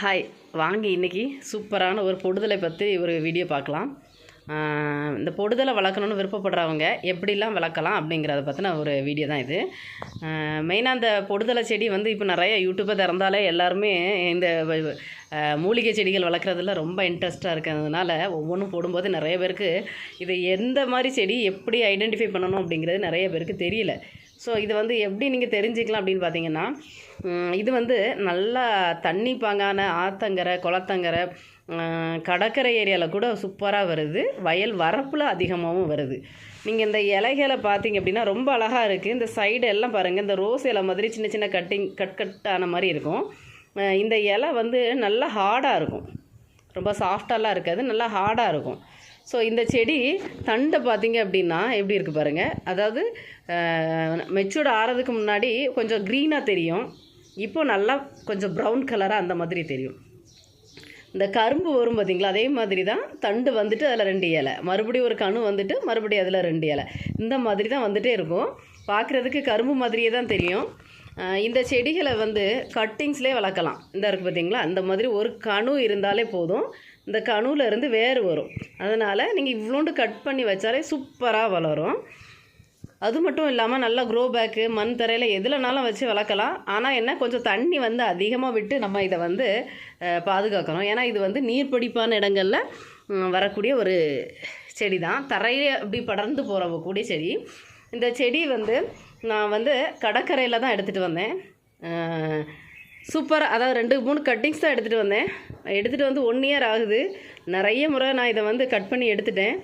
Hi வாங்க இன்றைக்கி சூப்பரான ஒரு பொடுதலை பற்றி ஒரு வீடியோ பார்க்கலாம். இந்த பொடுதலை வளர்க்கணுன்னு விருப்பப்படுறவங்க எப்படிலாம் வளர்க்கலாம் அப்படிங்கிறத பற்றின ஒரு வீடியோ தான் இது. மெயினாக அந்த பொடுதலை செடி வந்து இப்போ நிறைய யூடியூப்பை திறந்தாலே எல்லாருமே இந்த மூலிகை செடிகள் வளர்க்குறதுல ரொம்ப இன்ட்ரெஸ்ட்டாக இருக்கிறதுனால ஒவ்வொன்றும் போடும்போது நிறைய பேருக்கு இது எந்த மாதிரி செடி எப்படி ஐடென்டிஃபை பண்ணணும் அப்படிங்கிறது நிறைய பேருக்கு தெரியல. ஸோ இது வந்து எப்படி நீங்கள் தெரிஞ்சுக்கலாம் அப்படின்னு பார்த்தீங்கன்னா இது வந்து நல்லா தண்ணி பாங்கான ஆத்தங்கரை குளத்தங்கரை கடற்கரை ஏரியாவில் கூட சூப்பராக வருது. வயல் வரப்பில் அதிகமாகவும் வருது. நீங்கள் இந்த இலைகளை பார்த்தீங்க அப்படின்னா ரொம்ப அழகாக இருக்குது இந்த சைடு எல்லாம் பாருங்கள் இந்த ரோஸ் இலை மாதிரி சின்ன சின்ன கட்டிங் கட் கட்டான மாதிரி இருக்கும். இந்த இலை வந்து நல்லா ஹார்டாக இருக்கும். ரொம்ப சாஃப்டாலாம் இருக்காது. நல்லா ஹார்டாக இருக்கும். ஸோ இந்த செடி தண்டை பார்த்தீங்க அப்படின்னா எப்படி இருக்குது பாருங்கள் அதாவது மெச்சூர்ட் ஆறதுக்கு முன்னாடி கொஞ்சம் க்ரீனாக தெரியும். இப்போ நல்லா கொஞ்சம் ப்ரௌன் கலராக அந்த மாதிரி தெரியும். இந்த கரும்பு வரும் பார்த்தீங்களா? அதே மாதிரி தான் தண்டு வந்துட்டு அதில் ரெண்டு இலை. மறுபடியும் ஒரு கணு வந்துட்டு மறுபடியும் அதில் ரெண்டு இலை. இந்த மாதிரி தான் வந்துட்டே இருக்கும். பார்க்குறதுக்கு கரும்பு மாதிரியே தான் தெரியும். இந்த செடிகளை வந்து கட்டிங்ஸ்லேயே வளர்க்கலாம். இந்த இருக்குது பார்த்தீங்களா? அந்த மாதிரி ஒரு கணு இருந்தாலே போதும். இந்த கணுவிலேருந்து வேர் வரும். அதனால் நீங்கள் இவ்வளோண்டு கட் பண்ணி வச்சாலே சூப்பராக வளரும். அது மட்டும் இல்லாமல் நல்லா க்ரோ பேக்கு மண் தரையில் எதுலனாலும் வச்சு வளர்க்கலாம். ஆனால் என்ன கொஞ்சம் தண்ணி வந்து அதிகமாக விட்டு நம்ம இதை வந்து பாதுகாக்கணும். ஏன்னா இது வந்து நீர்ப்பிடிப்பான இடங்களில் வரக்கூடிய ஒரு செடி தான் தரையை அப்படி படர்ந்து போகிற கூடிய செடி. இந்த செடி வந்து நான் வந்து கடற்கரையில் தான் எடுத்துகிட்டு வந்தேன். சூப்பராக அதாவது ரெண்டு மூணு கட்டிங்ஸ் தான் எடுத்துகிட்டு வந்தேன். எடுத்துகிட்டு வந்து ஒன் இயர் ஆகுது. நிறைய முறை நான் இதை வந்து கட் பண்ணி எடுத்துட்டேன்.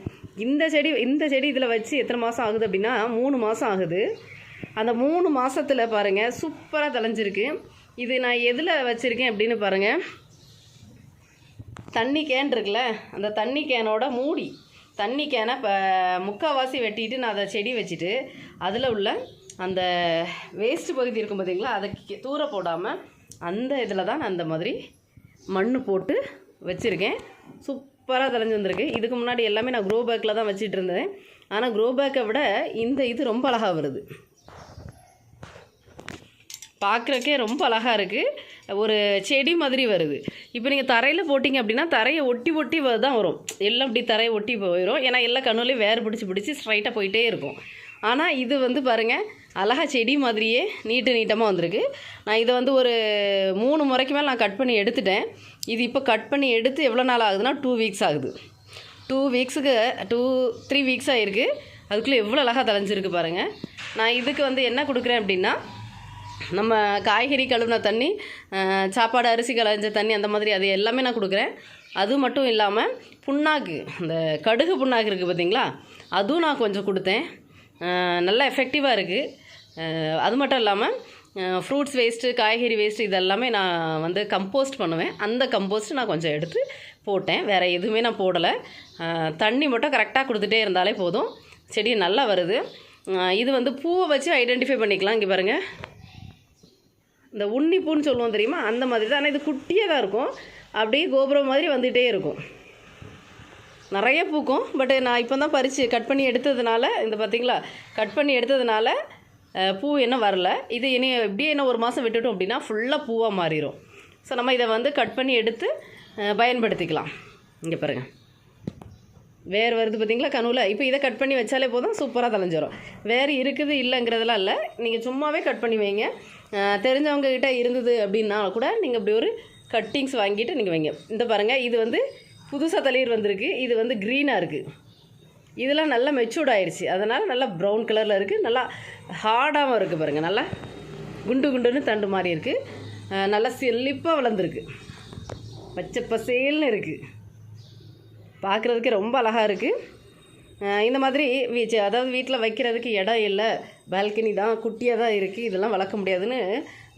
இந்த செடி இந்த செடி இதில் வச்சு எத்தனை மாதம் ஆகுது அப்படின்னா மூணு மாதம் ஆகுது. அந்த மூணு மாதத்தில் பாருங்கள் சூப்பராக தலைஞ்சிருக்கு இது நான் எதில் வச்சுருக்கேன் அப்படின்னு பாருங்கள் தண்ணி கேன் இருக்குல்ல அந்த தண்ணி கேனோட மூடி தண்ணி கேனை இப்போ முக்கால்வாசி வெட்டிட்டு நான் அதை செடி வச்சுட்டு அதில் உள்ள அந்த வேஸ்ட் பகுதி இருக்கும் பார்த்தீங்களா அதை தூர போடாமல் அந்த இதில் தான் நான் அந்த மாதிரி மண் போட்டு வச்சுருக்கேன். சூப்பராக தெளிஞ்சு வந்திருக்கு. இதுக்கு முன்னாடி எல்லாமே நான் க்ரோ பேக்கில் தான் வச்சுட்டு இருந்தேன். ஆனால் க்ரோ பேக்கை விட இந்த இது ரொம்ப அழகாக வருது. பார்க்குறக்கே ரொம்ப அழகாக இருக்குது ஒரு செடி மாதிரி வருது. இப்போ நீங்கள் தரையில் போட்டிங்க அப்படின்னா தரையை ஒட்டி ஒட்டி தான் வரும். எல்லாம் இப்படி தரையை ஒட்டி போயிடும் ஏன்னா எல்லா கண்ணுலேயும் வேர் பிடிச்சி பிடிச்சி ஸ்ட்ரைட்டாக போயிட்டே இருக்கும். ஆனால் இது வந்து பாருங்கள் அழகா செடி மாதிரியே நீட்டு நீட்டமாக வந்திருக்கு. நான் இதை வந்து ஒரு மூணு முறைக்கு மேலே நான் கட் பண்ணி எடுத்துட்டேன். இது இப்போ கட் பண்ணி எடுத்து எவ்வளோ நாள் ஆகுதுன்னா டூ வீக்ஸ் ஆகுது. டூ வீக்ஸுக்கு டூ த்ரீ வீக்ஸ் ஆகிருக்கு அதுக்குள்ளே எவ்வளோ அழகாக தலைஞ்சிருக்கு பாருங்கள் நான் இதுக்கு வந்து என்ன கொடுக்குறேன் அப்படின்னா நம்ம காய்கறி கழுவின தண்ணி சாப்பாடு அரிசி களைஞ்ச தண்ணி அந்த மாதிரி அது எல்லாமே நான் கொடுக்குறேன். அது மட்டும் இல்லாமல் புண்ணாக்கு அந்த கடுகு புண்ணாக்கு இருக்குது பார்த்தீங்களா அதுவும் நான் கொஞ்சம் கொடுத்தேன். நல்லா எஃபெக்டிவாக இருக்குது அது மட்டும் இல்லாமல் ஃப்ரூட்ஸ் வேஸ்ட்டு காய்கறி வேஸ்ட்டு இதெல்லாமே நான் வந்து கம்போஸ்ட் பண்ணுவேன். அந்த கம்போஸ்ட் நான் கொஞ்சம் எடுத்து போட்டேன். வேறு எதுவுமே நான் போடலை. தண்ணி மட்டும் கரெக்டாக கொடுத்துட்டே இருந்தாலே போதும். செடி நல்லா வருது. இது வந்து பூவை வச்சு ஐடென்டிஃபை பண்ணிக்கலாம். இங்கே பாருங்கள் இந்த உன்னிப்பூன்னு சொல்லுவோம் தெரியுமா? அந்த மாதிரி தான். ஆனால் இது குட்டியாக தான் இருக்கும். அப்படியே கோபுரம் மாதிரி வந்துகிட்டே இருக்கும். நிறைய பூக்கும். பட் நான் இப்போ தான் பறித்து கட் பண்ணி எடுத்ததுனால இந்த பார்த்திங்களா கட் பண்ணி எடுத்ததுனால பூ என்ன வரல. இது இனி இப்படியே என்ன ஒரு மாதம் விட்டுட்டோம் அப்படின்னா ஃபுல்லாக பூவாக மாறிடும் ஸோ நம்ம இதை வந்து கட் பண்ணி எடுத்து பயன்படுத்திக்கலாம். இங்கே பாருங்கள் வேர் வருது பார்த்தீங்களா கனவுல இப்போ இதை கட் பண்ணி வச்சாலே போதும் சூப்பராக தலைஞ்சிரும் வேறு இருக்குது இல்லைங்கிறதெல்லாம் இல்லை. நீங்கள் சும்மாவே கட் பண்ணி வைங்க. அஹ் தெரிஞ்சவங்க இருந்தது அப்படின்னா கூட நீங்கள் இப்படி ஒரு கட்டிங்ஸ் வாங்கிட்டு நீங்கள் வைங்க. இந்த பாருங்கள் இது வந்து புதுசாக தளிர் வந்திருக்கு. இது வந்து க்ரீனாக இருக்குது இதெல்லாம் நல்லா மெச்சூர்ட் ஆயிடுச்சு அதனால் நல்லா ப்ரௌன் கலரில் இருக்குது நல்லா ஹார்டாகவும் இருக்குது பாருங்கள் நல்லா குண்டு குண்டுன்னு தண்டு மாதிரி இருக்குது நல்லா செழிப்பாக வளர்ந்துருக்கு. பச்சை பசேல்னு இருக்குது பார்க்குறதுக்கே ரொம்ப அழகாக இருக்குது இந்த மாதிரி வீச்சு அதாவது வீட்டில் வைக்கிறதுக்கு இடம் இல்லை. பால்கனி தான் குட்டியாக தான் இருக்குது இதெல்லாம் வளர்க்க முடியாதுன்னு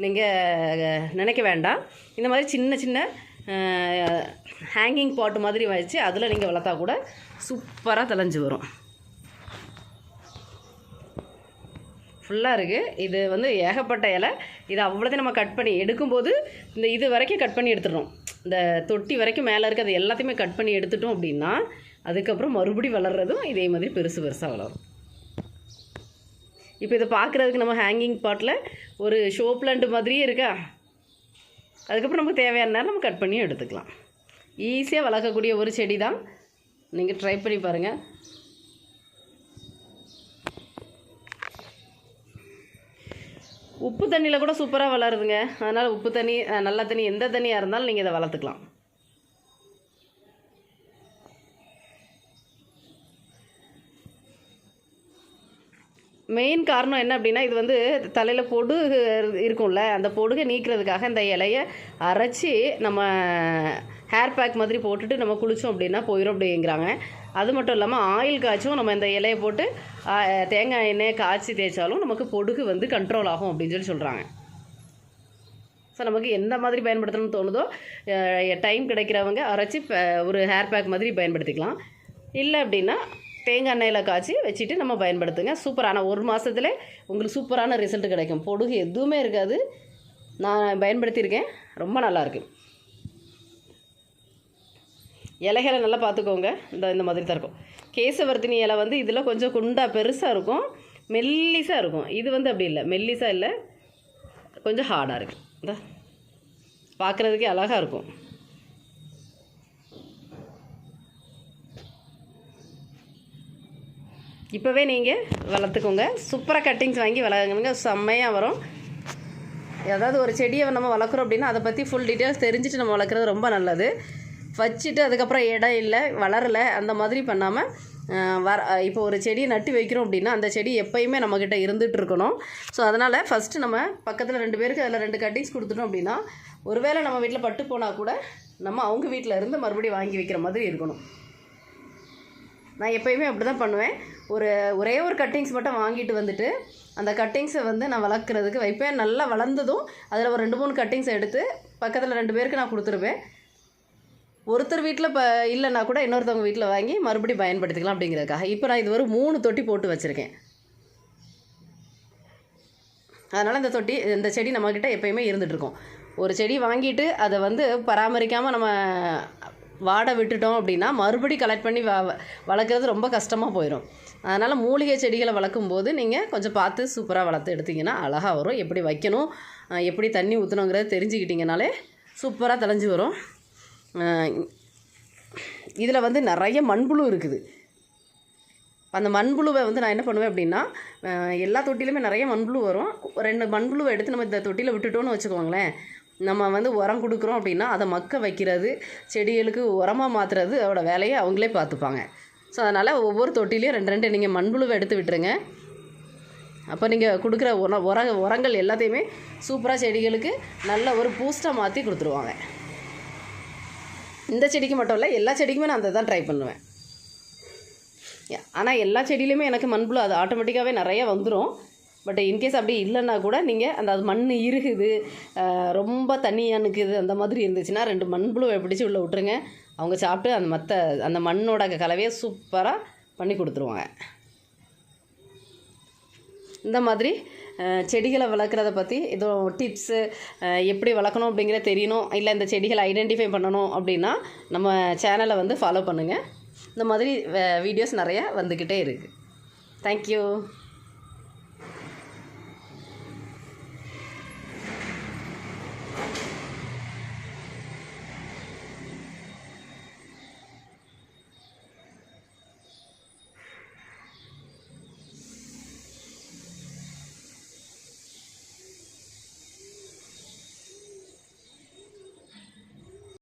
நீங்கள் நினைக்க வேண்டாம். இந்த மாதிரி சின்ன சின்ன ஹேங்கிங் பாட்டு மாதிரி வச்சு அதில் நீங்கள் வளர்த்தா கூட சூப்பராக தெளிஞ்சு வரும். ஃபுல்லாக இருக்குது இது வந்து ஏகப்பட்ட இலை. இது அவ்வளோதே நம்ம கட் பண்ணி எடுக்கும்போது இந்த இது வரைக்கும் கட் பண்ணி எடுத்துடுறோம். இந்த தொட்டி வரைக்கும் மேலே இருக்குது அது எல்லாத்தையுமே கட் பண்ணி எடுத்துட்டோம் அப்படின்னா அதுக்கப்புறம் மறுபடி வளர்கிறதும் இதே மாதிரி பெருசு பெருசாக வளரும். இப்போ இதை பார்க்குறதுக்கு நம்ம ஹேங்கிங் பாட்டில் ஒரு ஷோ பிளான்ட் மாதிரியே இருக்கா? அதுக்கப்புறம் நமக்கு தேவையான நேரம் நம்ம கட் பண்ணி எடுத்துக்கலாம். ஈஸியாக வளர்க்கக்கூடிய ஒரு செடி தான் நீங்கள் ட்ரை பண்ணி பாருங்கள் உப்பு தண்ணியில் கூட சூப்பராக வளருதுங்க. அதனால் உப்பு தண்ணி நல்ல தண்ணி எந்த தண்ணியாக இருந்தாலும் நீங்கள் இதை வளர்த்துக்கலாம். மெயின் காரணம் என்ன அப்படின்னா இது வந்து தலையில் பொடுகு இருக்கும்ல அந்த பொடுகை நீக்கிறதுக்காக இந்த இலையை அரைச்சி நம்ம ஹேர் பேக் மாதிரி போட்டுட்டு நம்ம குளித்தோம் அப்படின்னா போயிடும் அப்படிங்கிறாங்க. அது மட்டும் இல்லாமல் ஆயில் காய்ச்சும் நம்ம இந்த இலையை போட்டு தேங்காய் எண்ணெய் காய்ச்சி தேய்ச்சாலும் நமக்கு பொடுகு வந்து கண்ட்ரோல் ஆகும் அப்படின்னு சொல்லி சொல்கிறாங்க ஸோ நமக்கு எந்த மாதிரி பயன்படுத்தணும்னு தோணுதோ டைம் கிடைக்கிறவங்க அரைச்சி ஒரு ஹேர் பேக் மாதிரி பயன்படுத்திக்கலாம். இல்லை அப்படின்னா தேங்காய் எண்ணெயில் காய்ச்சி வச்சுட்டு நம்ம பயன்படுத்துங்க. சூப்பரான ஒரு மாதத்துல உங்களுக்கு சூப்பரான ரிசல்ட் கிடைக்கும். பொடுகு எதுவுமே இருக்காது. நான் பயன்படுத்தியிருக்கேன். ரொம்ப நல்லாயிருக்கு இலைகளை நல்லா பார்த்துக்கோங்க. இந்த இந்த மாதிரி தான் இருக்கும். கேசவர்த்தினி இலை வந்து இதில் கொஞ்சம் குண்டாக பெருசாக இருக்கும். மெல்லிஸாக இருக்கும். இது வந்து அப்படி இல்லை. மெல்லிஸாக இல்லை. கொஞ்சம் ஹார்டாக இருக்குது இந்த பார்க்குறதுக்கே அழகாக இருக்கும். இப்போவே நீங்கள் வளர்த்துக்கோங்க. சூப்பராக கட்டிங்ஸ் வாங்கி வளர்க்குங்க. செம்மையாக வரும். ஏதாவது ஒரு செடியை நம்ம வளர்க்குறோம் அப்படின்னா அதை பற்றி ஃபுல் டீட்டெயில்ஸ் தெரிஞ்சுட்டு நம்ம வளர்க்குறது ரொம்ப நல்லது. வச்சுட்டு அதுக்கப்புறம் இடம் இல்லை வளரலை அந்த மாதிரி பண்ணாமல் வர இப்போ ஒரு செடியை நட்டு வைக்கிறோம் அப்படின்னா அந்த செடி எப்பயுமே நம்மக்கிட்ட இருந்துகிட்டு இருக்கணும். ஸோ அதனால் ஃபஸ்ட்டு நம்ம பக்கத்தில் ரெண்டு பேருக்கு அதில் ரெண்டு கட்டிங்ஸ் கொடுத்துட்டோம் அப்படின்னா ஒருவேளை நம்ம வீட்டில் பட்டு போனால் கூட நம்ம அவங்க வீட்டில் இருந்து மறுபடியும் வாங்கி வைக்கிற மாதிரி இருக்கணும். நான் எப்பயுமே அப்படி தான் பண்ணுவேன். ஒரு ஒரே ஒரு கட்டிங்ஸ் மட்டும் வாங்கிட்டு வந்துட்டு அந்த கட்டிங்ஸை வந்து நான் வளர்க்குறதுக்கு வைப்பேன். நல்லா வளர்ந்ததும் அதில் ஒரு ரெண்டு மூணு கட்டிங்ஸ் எடுத்து பக்கத்தில் ரெண்டு பேருக்கு நான் கொடுத்துருவேன். ஒருத்தர் வீட்டில் இப்போ இல்லைன்னா கூட இன்னொருத்தவங்க வீட்டில் வாங்கி மறுபடியும் பயன்படுத்திக்கலாம் அப்படிங்கிறதுக்காக. இப்போ நான் இது ஒரு மூணு தொட்டி போட்டு வச்சுருக்கேன். அதனால் இந்த தொட்டி இந்த செடி நம்மக்கிட்ட எப்போயுமே இருந்துகிட்ருக்கோம் ஒரு செடி வாங்கிட்டு அதை வந்து பராமரிக்காமல் நம்ம வாட விட்டுட்டோம் அப்படின்னா மறுபடி கலெக்ட் பண்ணி வ வளர்க்குறது ரொம்ப கஷ்டமாக போயிடும் அதனால் மூலிகை செடிகளை வளர்க்கும் போது நீங்கள் கொஞ்சம் பார்த்து சூப்பராக வளர்த்து எடுத்திங்கன்னா அழகாக வரும். எப்படி வைக்கணும் எப்படி தண்ணி ஊற்றணுங்கிறத தெரிஞ்சுக்கிட்டிங்கனாலே சூப்பராக தெளிஞ்சு வரும். இதில் வந்து நிறைய மண்புழு இருக்குது. அந்த மண்புழுவை வந்து நான் என்ன பண்ணுவேன் அப்படின்னா எல்லா தொட்டிலுமே நிறைய மண்புழு வரும். ரெண்டு மண்புழுவை எடுத்து நம்ம இந்த தொட்டியில் விட்டுட்டோம்னு வச்சுக்கோங்களேன். நம்ம வந்து உரம் கொடுக்குறோம் அப்படின்னா அதை மக்க வைக்கிறது செடிகளுக்கு உரமாக மாற்றுறது அதோட வேலையை அவங்களே பார்த்துப்பாங்க. ஸோ அதனால் ஒவ்வொரு தொட்டிலையும் ரெண்டு ரெண்டு நீங்கள் மண்புழுவை எடுத்து விட்டுருங்க. அப்போ நீங்கள் கொடுக்குற உர உர உரங்கள் எல்லாத்தையுமே சூப்பராக செடிகளுக்கு நல்ல ஒரு பூஸ்ட்டாக மாற்றி கொடுத்துருவாங்க. இந்த செடிக்கு மட்டும் இல்லை எல்லா செடிக்குமே நான் அதை தான் ட்ரை பண்ணுவேன் ஆனால் எல்லா செடியிலையுமே எனக்கு மண்புழு அது ஆட்டோமேட்டிக்காகவே நிறைய வந்துடும் பட் இன்கேஸ் அப்படி இல்லைன்னா கூட நீங்கள் அந்த அது மண் இருகுது ரொம்ப தண்ணியாக நிற்குது அந்த மாதிரி இருந்துச்சுன்னா ரெண்டு மண்புழுவை பிடிச்சி உள்ளே விட்டுருங்க. அவங்க சாப்பிட்டு அந்த மற்ற அந்த மண்ணோட கலவையை சூப்பராக பண்ணி கொடுத்துருவாங்க. இந்த மாதிரி செடிகளை வளர்க்குறத பற்றி இதோ டிப்ஸு எப்படி வளர்க்கணும் அப்படிங்கிற தெரியணும் இல்லை இந்த செடிகளை ஐடென்டிஃபை பண்ணணும் அப்படின்னா நம்ம சேனலை வந்து ஃபாலோ பண்ணுங்கள் இந்த மாதிரி வீடியோஸ் நிறையா வந்துக்கிட்டே இருக்குது தேங்க்யூ